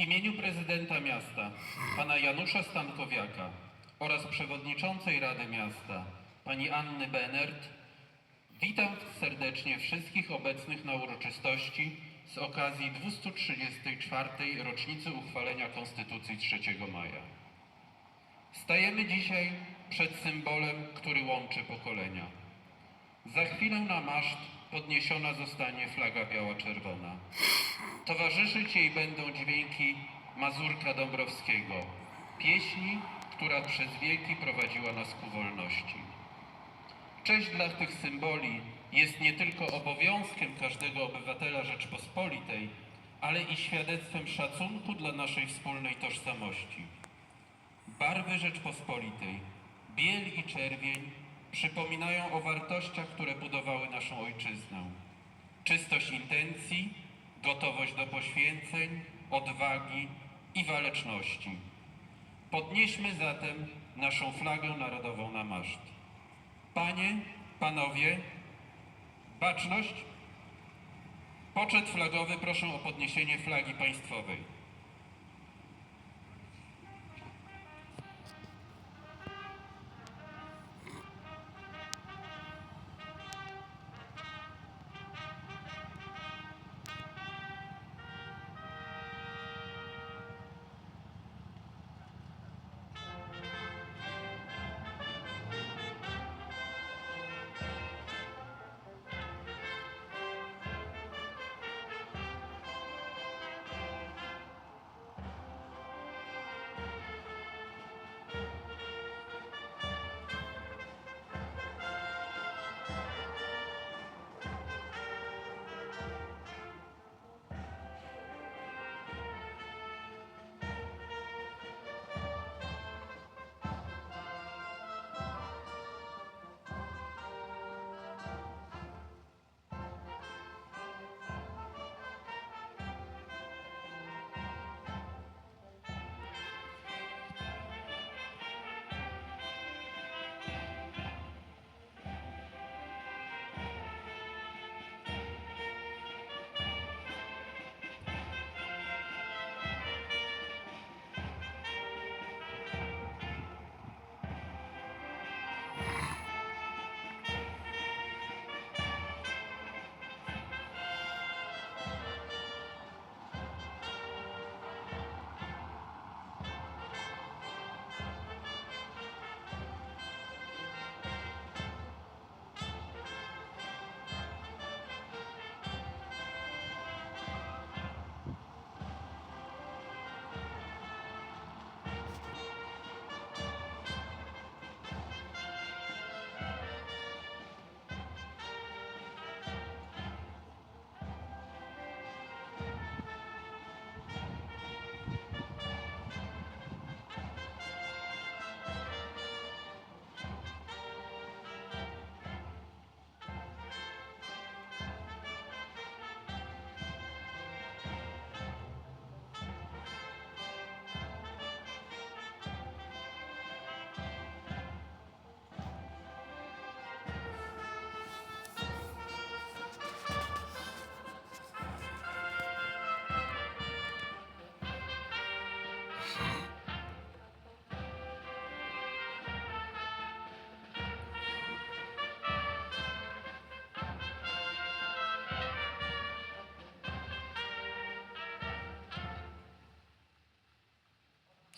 imieniu prezydenta miasta, pana Janusza Stankowiaka oraz przewodniczącej Rady Miasta, pani Anny Benert, witam serdecznie wszystkich obecnych na uroczystości z okazji 234. rocznicy uchwalenia Konstytucji 3 maja. Stajemy dzisiaj przed symbolem, który łączy pokolenia. Za chwilę na maszt podniesiona zostanie flaga biała-czerwona. Towarzyszyć jej będą dźwięki Mazurka Dąbrowskiego, pieśni, która przez wieki prowadziła nas ku wolności. Cześć dla tych symboli jest nie tylko obowiązkiem każdego obywatela Rzeczpospolitej, ale i świadectwem szacunku dla naszej wspólnej tożsamości. Barwy Rzeczpospolitej, biel i czerwień przypominają o wartościach, które budowały naszą ojczyznę. Czystość intencji, gotowość do poświęceń, odwagi i waleczności. Podnieśmy zatem naszą flagę narodową na maszt. Panie, panowie, baczność. Poczet flagowy proszę o podniesienie flagi państwowej.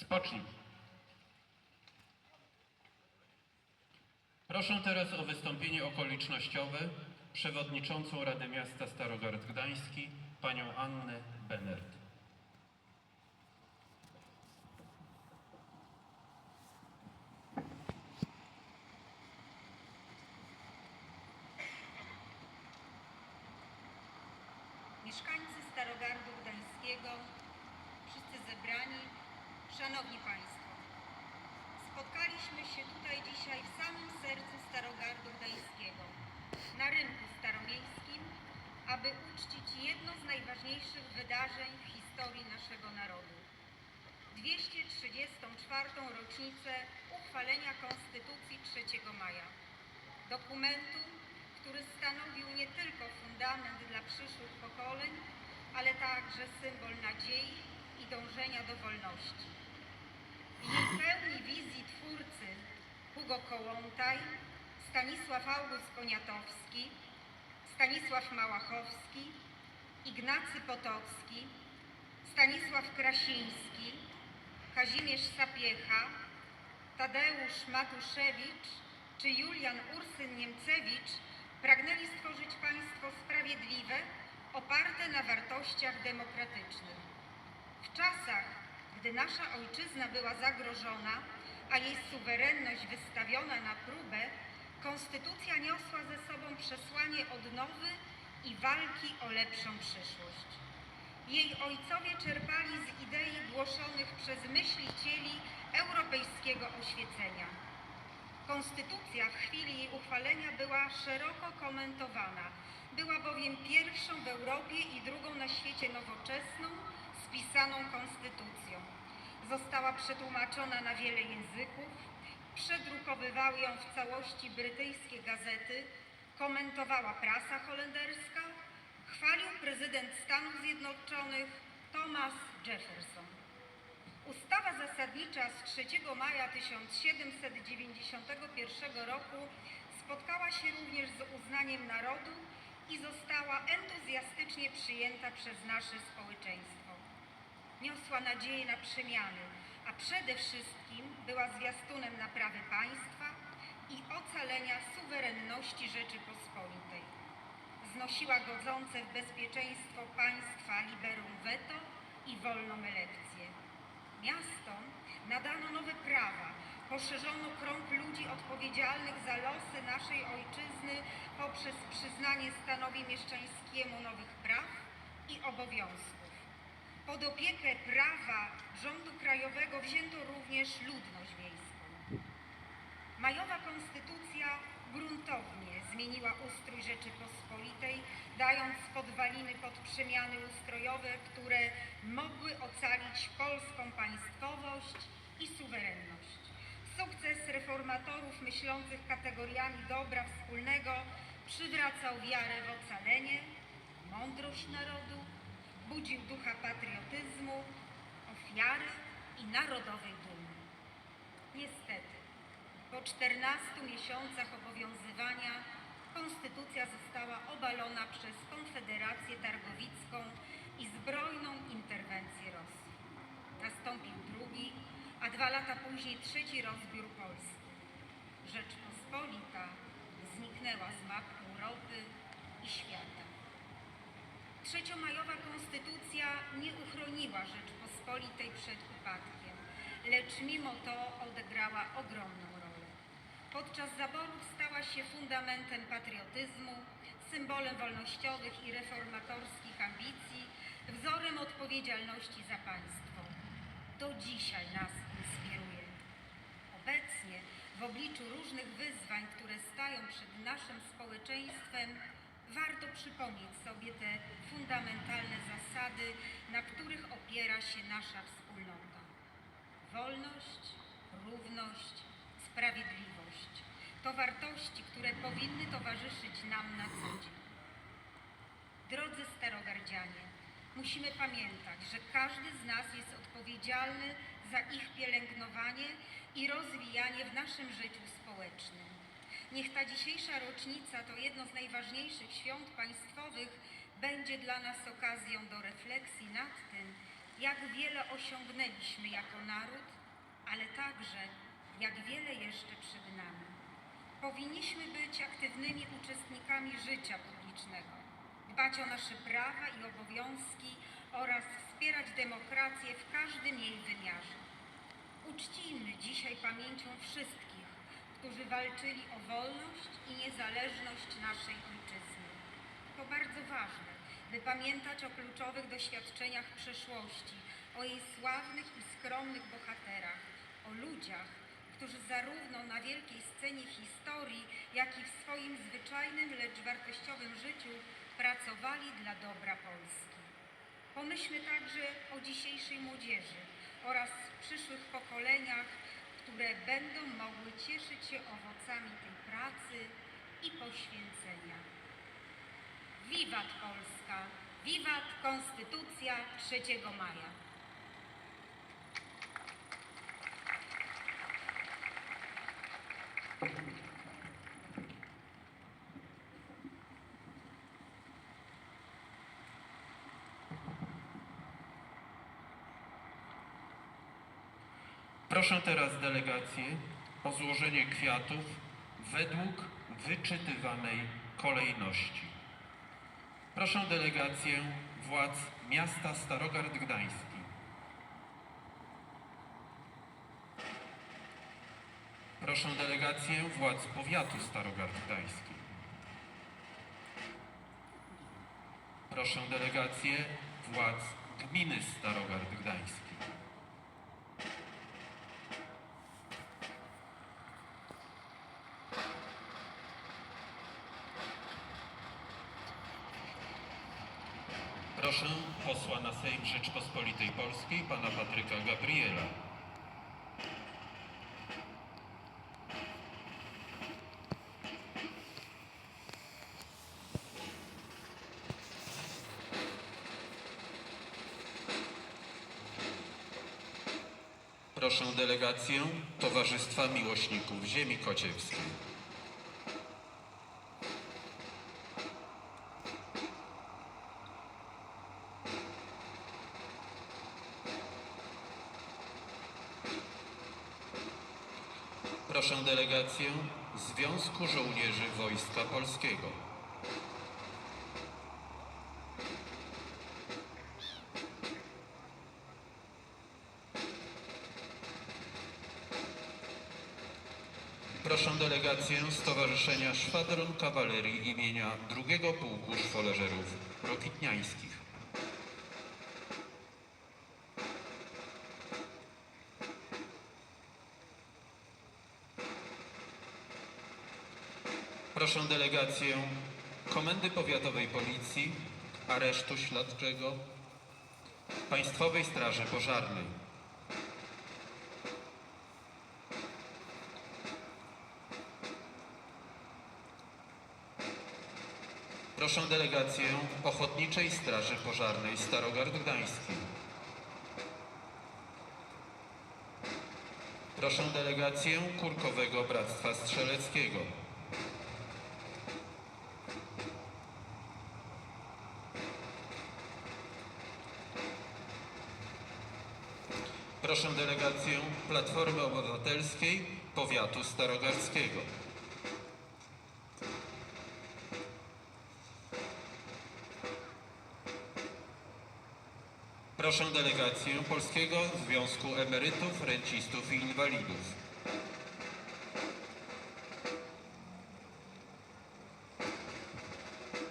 Spocznij. Proszę teraz o wystąpienie okolicznościowe przewodniczącą Rady Miasta Starogard Gdański, panią Annę Benert. Mieszkańcy Starogardu Gdańskiego, wszyscy zebrani, Szanowni Państwo, spotkaliśmy się tutaj dzisiaj w samym sercu Starogardu Gdańskiego, na rynku staromiejskim, aby uczcić jedno z najważniejszych wydarzeń w historii naszego narodu. 234. rocznicę uchwalenia Konstytucji 3 maja. Dokumentu, który stanowił nie tylko fundament dla przyszłych pokoleń, ale także symbol nadziei i dążenia do wolności. Pełni wizji twórcy Hugo Kołłątaj, Stanisław August Poniatowski, Stanisław Małachowski, Ignacy Potocki, Stanisław Krasiński, Kazimierz Sapiecha, Tadeusz Matuszewicz czy Julian Ursyn Niemcewicz pragnęli stworzyć państwo sprawiedliwe, oparte na wartościach demokratycznych. W czasach, gdy nasza ojczyzna była zagrożona, a jej suwerenność wystawiona na próbę, konstytucja niosła ze sobą przesłanie odnowy i walki o lepszą przyszłość. Jej ojcowie czerpali z idei głoszonych przez myślicieli europejskiego oświecenia. Konstytucja w chwili jej uchwalenia była szeroko komentowana. Była bowiem pierwszą w Europie i drugą na świecie nowoczesną, spisaną konstytucją. Została przetłumaczona na wiele języków, przedrukowywały ją w całości brytyjskie gazety, komentowała prasa holenderska, chwalił prezydent Stanów Zjednoczonych Thomas Jefferson. Ustawa zasadnicza z 3 maja 1791 roku spotkała się również z uznaniem narodu i została entuzjastycznie przyjęta przez nasze społeczeństwo. Niosła nadzieję na przemiany, a przede wszystkim była zwiastunem naprawy państwa i ocalenia suwerenności Rzeczypospolitej. Znosiła godzące w bezpieczeństwo państwa liberum veto i wolną elekcję. Miastom nadano nowe prawa, poszerzono krąg ludzi odpowiedzialnych za losy naszej ojczyzny poprzez przyznanie stanowi mieszczańskiemu nowych praw i obowiązków. Pod opiekę prawa rządu krajowego wzięto również ludność wiejską. Majowa konstytucja gruntownie zmieniła ustrój Rzeczypospolitej, dając podwaliny pod przemiany ustrojowe, które mogły ocalić polską państwowość i suwerenność. Sukces reformatorów myślących kategoriami dobra wspólnego przywracał wiarę w ocalenie, mądrość narodu, budził ducha patriotyzmu, ofiary i narodowej dumy. Niestety, po 14 miesiącach obowiązywania konstytucja została obalona przez Konfederację Targowicką i zbrojną interwencję Rosji. Nastąpił drugi, a dwa lata później trzeci rozbiór Polski. Rzeczpospolita zniknęła z map Europy i świata. Trzeciomajowa konstytucja nie uchroniła Rzeczpospolitej przed upadkiem, lecz mimo to odegrała ogromną rolę. Podczas zaborów stała się fundamentem patriotyzmu, symbolem wolnościowych i reformatorskich ambicji, wzorem odpowiedzialności za państwo. Do dzisiaj nas inspiruje. Obecnie, w obliczu różnych wyzwań, które stają przed naszym społeczeństwem, warto przypomnieć sobie te fundamentalne zasady, na których opiera się nasza wspólnota. Wolność, równość, sprawiedliwość to wartości, które powinny towarzyszyć nam na co dzień. Drodzy starogardzianie, musimy pamiętać, że każdy z nas jest odpowiedzialny za ich pielęgnowanie i rozwijanie w naszym życiu społecznym. Niech ta dzisiejsza rocznica to jedno z najważniejszych świąt państwowych będzie dla nas okazją do refleksji nad tym, jak wiele osiągnęliśmy jako naród, ale także jak wiele jeszcze przed nami. Powinniśmy być aktywnymi uczestnikami życia publicznego, dbać o nasze prawa i obowiązki oraz wspierać demokrację w każdym jej wymiarze. Uczcijmy dzisiaj pamięcią wszystkich, którzy walczyli o wolność i niezależność naszej ojczyzny. To bardzo ważne, by pamiętać o kluczowych doświadczeniach przeszłości, o jej sławnych i skromnych bohaterach, o ludziach, którzy zarówno na wielkiej scenie historii, jak i w swoim zwyczajnym, lecz wartościowym życiu pracowali dla dobra Polski. Pomyślmy także o dzisiejszej młodzieży oraz przyszłych pokoleniach, które będą mogły cieszyć się owocami tej pracy i poświęcenia. Wiwat Polska! Wiwat Konstytucja 3 maja! Thank you. Proszę teraz delegację o złożenie kwiatów według wyczytywanej kolejności. Proszę delegację władz miasta Starogard Gdański. Proszę delegację władz powiatu Starogard Gdański. Proszę delegację władz gminy Starogard Gdański. Proszę posła na Sejm Rzeczpospolitej Polskiej, pana Patryka Gabriela. Proszę delegację Towarzystwa Miłośników Ziemi Kociewskiej. Proszę delegację Związku Żołnierzy Wojska Polskiego. Proszę delegację Stowarzyszenia Szwadron Kawalerii imienia II Pułku Szwoleżerów Rokitniańskich. Proszę delegację Komendy Powiatowej Policji, Aresztu Śledczego, Państwowej Straży Pożarnej. Proszę delegację Ochotniczej Straży Pożarnej Starogard Gdański. Proszę delegację Kurkowego Bractwa Strzeleckiego. Platformy Obywatelskiej Powiatu Starogardzkiego. Proszę delegację Polskiego Związku Emerytów, Rencistów i Inwalidów.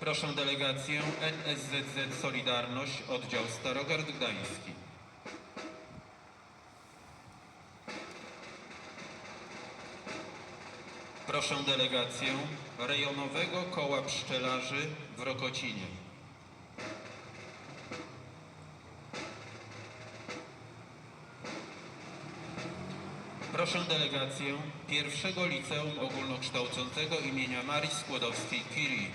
Proszę delegację NSZZ Solidarność, oddział Starogard Gdański. Proszę delegację Rejonowego Koła Pszczelarzy w Rokocinie. Proszę delegację pierwszego liceum ogólnokształcącego imienia Marii Skłodowskiej-Curie.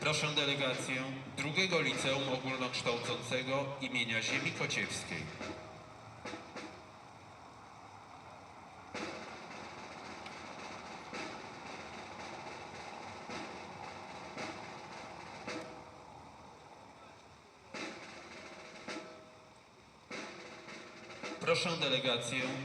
Proszę delegację drugiego liceum ogólnokształcącego imienia Ziemi Kociewskiej. Delegację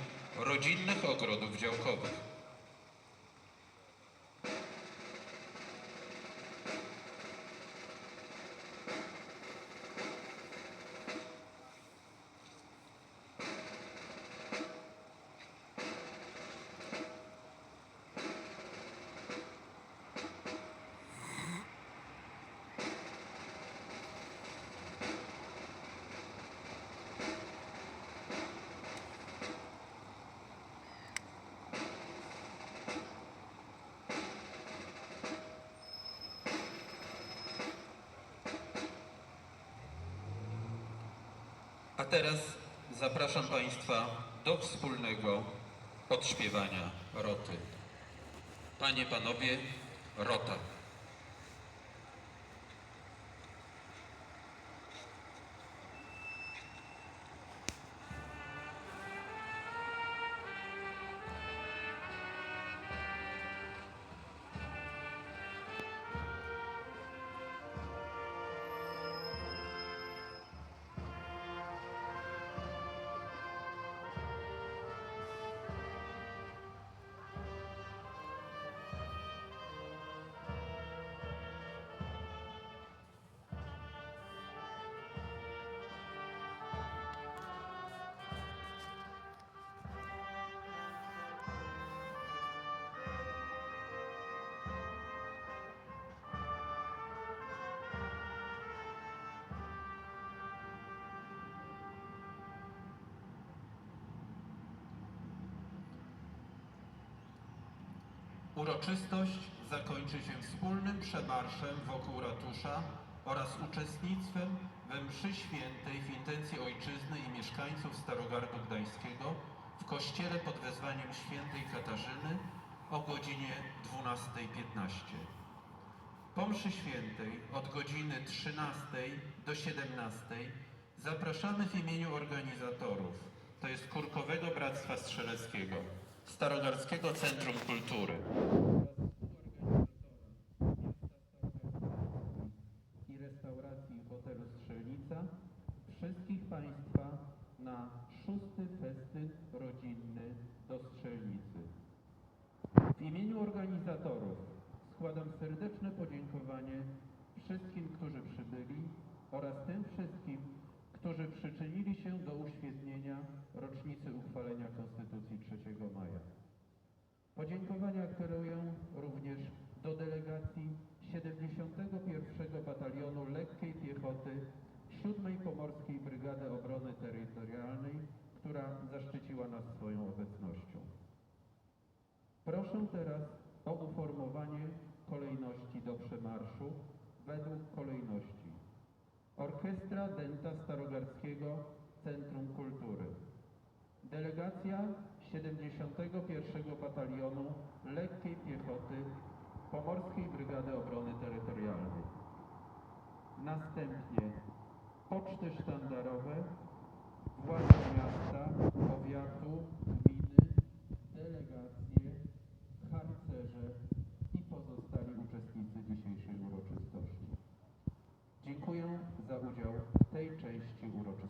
A teraz zapraszam Państwa do wspólnego odśpiewania roty. Panie, Panowie, rota. Uroczystość zakończy się wspólnym przemarszem wokół ratusza oraz uczestnictwem we mszy świętej w intencji ojczyzny i mieszkańców Starogardu Gdańskiego w kościele pod wezwaniem świętej Katarzyny o godzinie 12.15. Po mszy świętej od godziny 13 do 17 zapraszamy w imieniu organizatorów, to jest Kurkowego Bractwa Strzeleckiego, Starogardzkiego Centrum Kultury i restauracji hotelu Strzelnica wszystkich Państwa na szósty festyn rodzinny do Strzelnicy. W imieniu organizatorów składam serdeczne podziękowanie wszystkim, którzy przybyli oraz tym wszystkim, którzy przyczynili się do uświetnienia rocznicy uchwalenia Konstytucji 3 maja. Podziękowania kieruję również do delegacji 71. Batalionu Lekkiej Piechoty 7 Pomorskiej Brygady Obrony Terytorialnej, która zaszczyciła nas swoją obecnością. Proszę teraz o uformowanie kolejności do przemarszu według kolejności. Orkiestra Dęta Starogardzkiego Centrum Kultury. Delegacja 71. Batalionu Lekkiej Piechoty Pomorskiej Brygady Obrony Terytorialnej. Następnie poczty sztandarowe, władze miasta, powiatu, gminy, delegacje, harcerze i pozostali uczestnicy dzisiejszej uroczystości. Dziękuję za udział w tej części uroczystości.